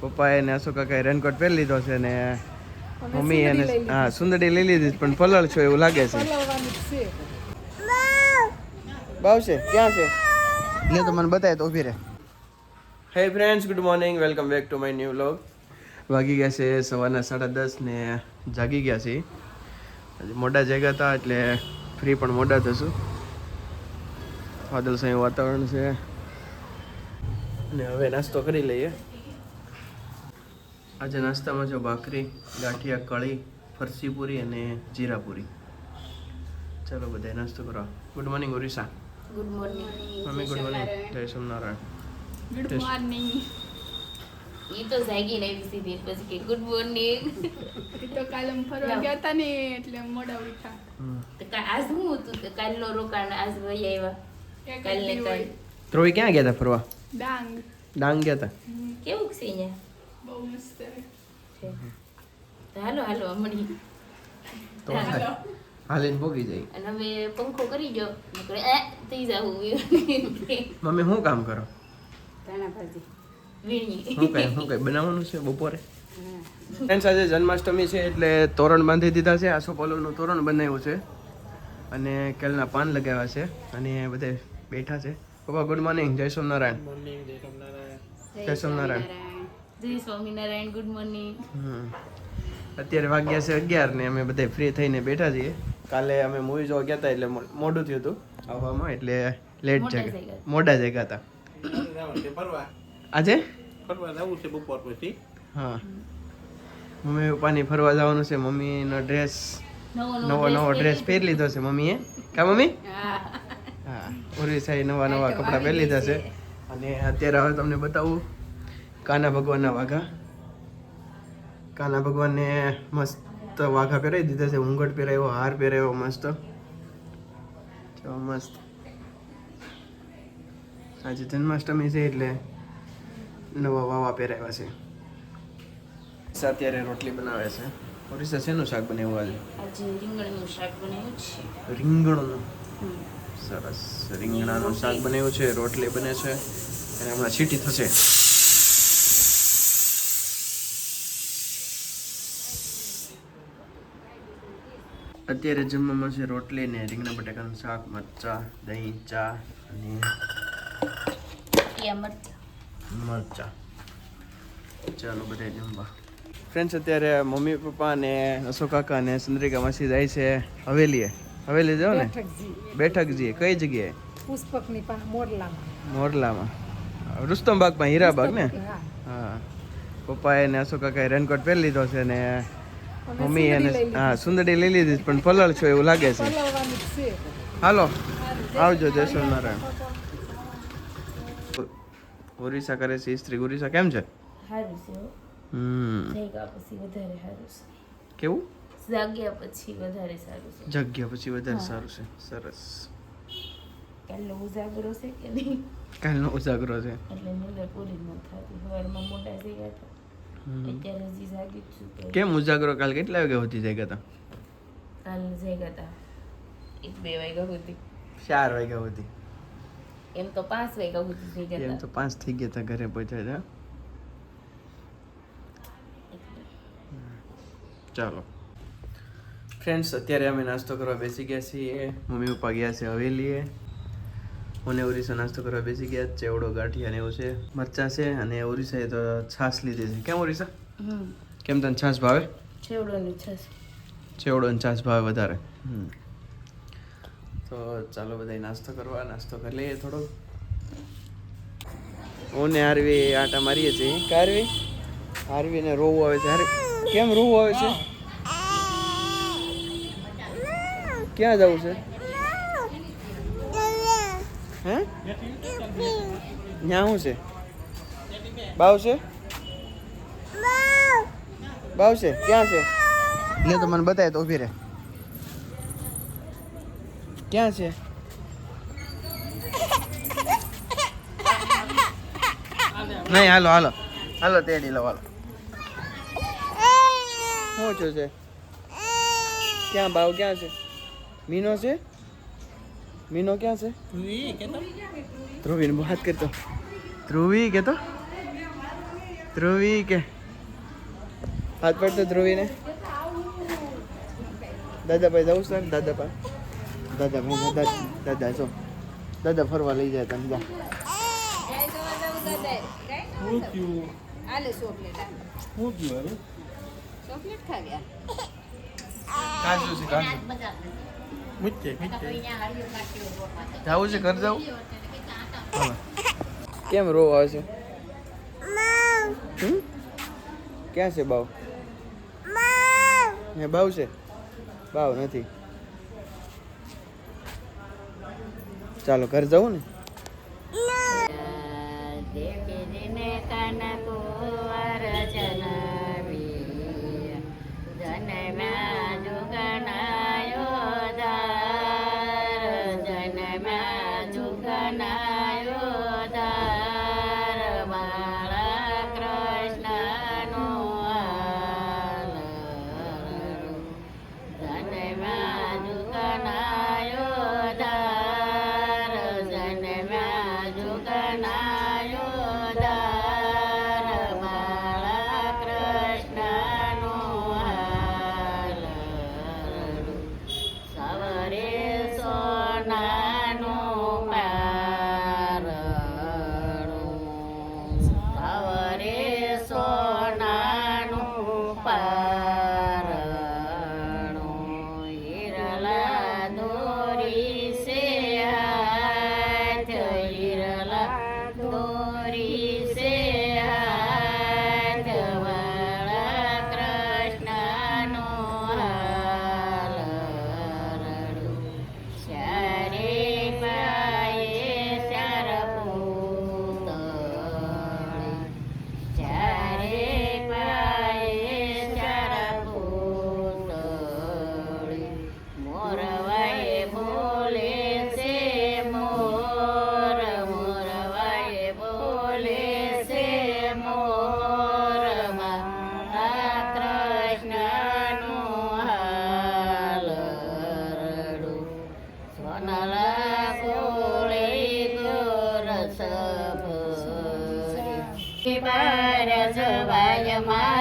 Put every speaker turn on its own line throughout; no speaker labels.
પપ્પાએ ને અશોક કાકાએ રેનકોટ પહેરી લીધો છે ને મમ્મી એને હા સુંદરી લઈ લીધી પણ પલળ છો એવું લાગે છે.
પલાવવાની છે.
બાવશે ક્યાં છે? ને તો મને બતાય તો ઊભી રહે. હે friends good morning welcome back to my new vlog વાગી ગયા છે સવારના સાડા દસ ને જાગી ગયા છે મોડા જાગ્યા હતા એટલે ફ્રી પણ મોડા થશું. વાદળછાયું વાતાવરણ છે. અને હવે નાસ્તો કરી લઈએ. આજે નાસ્તામાં જો ભાખરી ગાંઠિયા કળી ફરસી પૂરી અને જીરા પૂરી. ચાલો બધા નાસ્તો કરો. Good morning Orissa.
Good morning
mummy good morning જય સોમનારાયણ
ગુડ મોર્નિંગ
એ તો જાગી ને સીધી પછી કે ગુડ મોર્નિંગ
એ તો કાલે ફરવા ગયા હતા ને એટલે મોડા ઉઠા
તો આજ હું હતું? કે કાલનો રોકાણ આજ વહી આવ્યા. કાલે કાલ.
ધ્રુવી ક્યાં ગયા હતા ફરવા?
ડાંગ.
ડાંગ ગયા હતા
કેવું છે અહીંયા?
બહુ મસ્ત
તો હાલો હાલો હમણી
તો હાલીને ભોગી જાય.
અને હવે પંખો કરી જો નકર એ થઈ જાવું.
મમ્મી શું કામ કરો?
તાણા ભાજી વીણી.
શું કઈ શું કઈ બનાવવાનું છે બપોરે? ફ્રેન્ડ્સ આજે જન્માષ્ટમી છે એટલે તોરણ બાંધી દીધા છે. આસોપાલવનું તોરણ બનાવ્યું છે. અને કેલના પાન લગાવ્યા છે. અને બધે બેઠા છે. પપ્પા ગુડ મોર્નિંગ જય સોમનારાયણ. જય સોમનારાયણ.
જય સ્વામિનારાયણ ગુડ મોર્નિંગ
હમ. અત્યારે વાગ્યા છે અગિયાર ને અમે બધા ફ્રી થઈને બેઠા છીએ. કાલે અમે મૂવી જોવા ગયા હતા એટલે મોડું થયું હતું આવવામાં એટલે લેટ
મોડા
જગ્યા. મોડા જગ્યા હતા. આજે?
ફરવા જવું છે બપોર પછી.
હા. મમ્મી પપ્પાની ફરવા જવાનું છે મમ્મીનો ડ્રેસ
નવો
નવો નવો ડ્રેસ પહેરી લીધો છે મમ્મીએ. કા મમ્મી?
હા.
ઉર્વી સાહેબ નવા નવા કપડાં પહેરી લીધા છે. અને અત્યારે હવે તમને બતાવું કાના ભગવાનના વાઘા. કાના ભગવાનને મસ્ત વાઘા પહેરાવી દીધા છે ઘૂંઘટ પહેરાવ્યો હાર પહેરાવ્યો મસ્ત. જો મસ્ત. આજે જન્માષ્ટમી છે એટલે નવા વાવા પહેરાવ્યા છે. અત્યારે રોટલી બનાવે છે. ઓરિસા શેનું શાક બનાવ્યું આજે?
આજે રીંગણનું શાક બનાવ્યું છે.
રીંગણનું? સરસ. રીંગણાનું શાક બનાવ્યું છે રોટલી બને છે. અને હમણાં છીટી થશે. અત્યારે જમવામાં છે રોટલી ને રીંગણા બટાકાનું શાક મરચા દહીં ચા અને
મરચા.
ચાલો બધા જમવા. ફ્રેન્ડ્સ અત્યારે મમ્મી પપ્પા ને અશોક કાકા ને ચંદ્રિકા માસી જાય છે હવેલીએ. હવેલી જાઓ ને?
બેઠકજી.
બેઠકજી કઈ જગ્યાએ?
પુષ્પકની મોરલામાં.
મોરલામાં. રુસ્તમબાગમાં હીરાબાગ ને?
હા.
હા. પપ્પાએ ને અશોક કાકાએ રેનકોટ પહેરી લીધો છે ને મમ્મી એને
લીધી.
હા સુંદરી લઈ લીધી પણ પલળ છો એવું લાગે છે. હાલો આવજો જય સ્વામિનારાયણ. ઓરિસા કરે છે સ્ત્રી ઓરિસા કેમ છે?
સારું છે હો.
હમ.
જાગ્યા પછી વધારે સારું છે.
કેવું?
જાગ્યા પછી વધારે સારું છે.
જગ્યા પછી વધારે સારું છે. સરસ.
કાલનો ઉજાગરો છે કે નહીં?
કાલનો ઉજાગરો છે.
એટલે નીંદર પૂરી ન થતી. સવારમાં મોટા થઈ ગયા. અત્યારે હજી જાગી જ છું
કેમ ઉજાગરો કાલ કેટલા વાગે સુધી જાય હતા?
કાલ જાગ્યા હતા. એક બે વાગ્યા સુધી.
ચાર વાગ્યા સુધી.
એમ તો પાંચ વાગ્યા સુધી થઈ ગયા
એમ તો પાંચ થઈ ગયા હતા ઘરે પહોંચ્યા હતા. ચાલો. ફ્રેન્ડ્સ અત્યારે અમે નાસ્તો કરવા બેસી ગયા છીએ. મમ્મી પપ્પા ગયા છે હવેલીએ. મને ઓરિસા નાસ્તો કરવા બેસી ગયા ચેવડો ગાંઠિયા ને એવું છે મરચા છે અને ઓરિસ્સાએ તો છાશ લીધી છે. કેમ
ઓરિસા
કેમ તને છાશ ભાવે?
છેવડોની છસ
ચેવડો ને છાશ ભાવે વધારે. તો ચાલો બધા નાસ્તો કરવા નાસ્તો કરી લઈએ થોડો. ઓને ને આરવી આટા મારીએ છીએ. કારવી આરવી ને રોવું આવે છે. કેમ રોવું આવે છે? ક્યાં જવું છે હે ત્યાં શું છે? બાવ છે? બાવ છે? ક્યાં છે? લે તો મને બતાય તો ઊભી રહે. ક્યાં છે? નહીં હાલો હાલો. હાલો તેડી લો હાલો. શું છું છે? ક્યાં બાવ ક્યાં છે? મીનો છે? મીનો ક્યાં છે? ધ્રુવી વાત કરતો. ધ્રુવી કેતો
ધ્રુવી કે? હાથ પડતો ધ્રુવીને. દાદાભાઈ જવું સર દાદાભાઈ. દાદાભાઈ દાદા દાદા જો. દાદા ફરવા લઈ જાય તમે જા. કાજુ છે કાજુ.
મૂચે મૂચે
જવું છે ઘર જવું કેમ રો આવે છે? હમ? ક્યાં છે બાવ? ને બાવ છે? બાવ નથી. ચાલો ઘર જવું ને?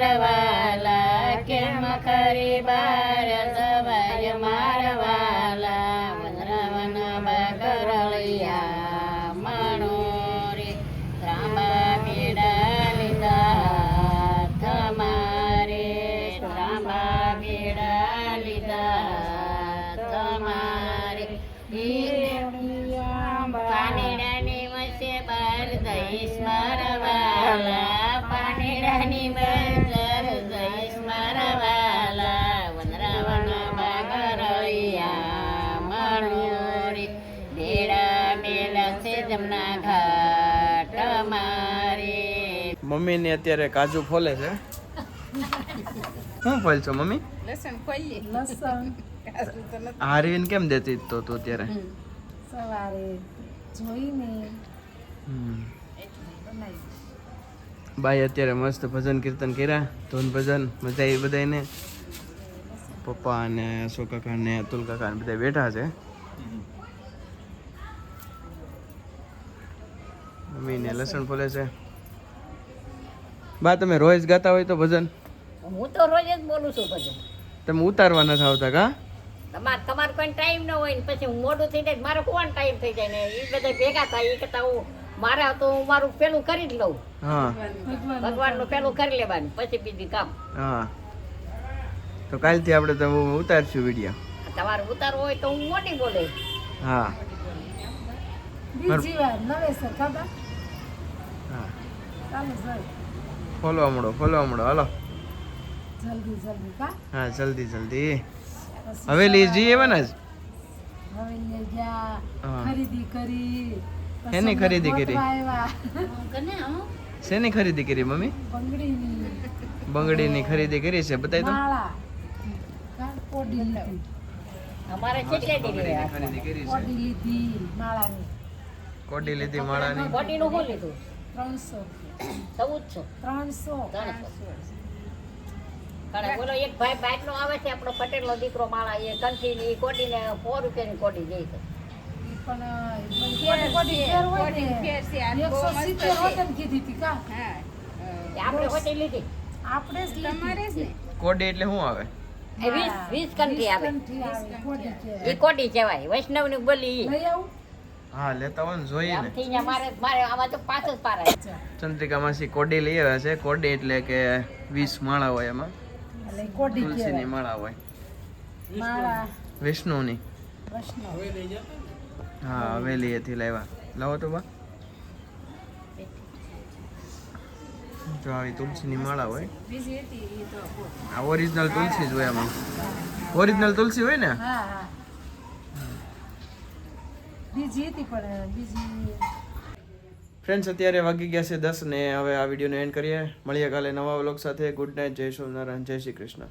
મારવાલા, કેમ કરી બાર સવાય મારવાલા? વનરાવન બગરળિયા મણોરે ત્રાંબા પીડા લીધા, તમારે ત્રાંબા પીડા લીધા, તમારે. પાણીડાની વચ્ચે બાર દઈશ મારવાલા પાણીડાની બજાર ઘાટ મમ્મી
મમ્મીને અત્યારે કાજુ ફોલે છે. શું ફોલ છો મમ્મી?
લસણ ખોલીએ
લસણ.
કાજુ તો નથી.
હારવીને કેમ દેતી તો તું અત્યારે?
સવારે જોઈને
હમ.
બનાવી
અત્યારે મસ્ત ભજન કીર્તન કર્યા ધૂન ભજન મજા આવી બધાને પપ્પા અને અશોક કાકા ને અતુલ કાકા ને બધા બેઠા છે. મમ્મીને લસણ ફોલે છે. બા તમે રોજ ગાતા હોય તો ભજન?
હું તો રોજ જ બોલું છું ભજન.
તમે ઉતારવા નથી આવતા કા?
તમાર તમાર કોઈ ટાઈમ ન હોય ને પછી હું મોડું થઈ જાય મારો કોણ ટાઈમ થઈ જાય ને એ બધા ભેગા થાય એ કરતા હું મારે તો હું મારું પેલું કરી જ લઉં.
હા.
ભગવાનનું પેલું કરી લેવાનું પછી બીજું કામ.
હા. તો કાલથી આપણે તો ઉતારશું વીડિયો
તમારે ઉતારવો હોય તો હું મોટી બોલે.
હા.
બીજી વાર નવેસર ખાધા
હા ફોલવા મળો ફોલવા મળો હાલો.
જલ્દી જલ્દી કા?
હા જલ્દી જલ્દી. હવેલી જઈએ ને જ?
હવે લઈ ગયા. ખરીદી કરી.
શેની ખરીદી કરી? શેની ખરીદી કરી મમ્મી?
બંગડીની.
બંગડીની ખરીદી કરી છે બતાવી દો.
કોડી લીધી.
અમારે
બંગડીની ખરીદી કરી છે.
કોડી લીધી માળાની.
કોડી લીધી માળાની?
બોડીનું શું લીધું?
ત્રણસો.
ચૌદસો.
ત્રણસો.
ત્રણસો. કારણ બોલો એક ભાઈ બાટલો આવે છે આપણો પટેલનો દીકરો માળા એ કંઠી ની કોડીને સો રૂપિયાની કોડી જઈ છે.
ઈ પણ કોડી કોડી ફેર હોય ને.
કોડી રૂપિયા
ની
કોટી
સિત્તેર
છે.
હોતે ને કીધી હતી કા?
હા
એ આપણે હોતી લીધી.
આપણે જ
તમારે જ ને?
કોડી એટલે શું આવે?
વીસ વીસ કંઠી આવે.
કંઠી આવે કોડી
એ કોટી કહેવાય વૈષ્ણવની બોલી
લઈ આવું.
હા લેતા હોય ને જોઈએ ને.
આમથી મારે મારે આમાં તો પાંચ જ પારા
ચંદ્રિકા માસી કોડી લઈ આવ્યા છે. કોડી એટલે કે વીસ માળા હોય એમાં.
એટલે કોડી
તુલસીની માળા હોય.
માળા.
વિષ્ણુની. હા હવેલી એથી લાવ્યા. લાવો તો બા. જો આવી તુલસીની માળા હોય. આ ઓરિજિનલ તુલસી જ હોય આમાં. ઓરિજિનલ તુલસી હોય ને?
હા હા. બીજી
ફ્રેન્ડ્સ અત્યારે વાગી ગયા છે દસ ને હવે આ વિડીયોને એન્ડ કરીએ. મળીએ કાલે નવા વ્લોગ સાથે. ગુડ નાઇટ જય સોમનારાયણ, જય શ્રી કૃષ્ણ.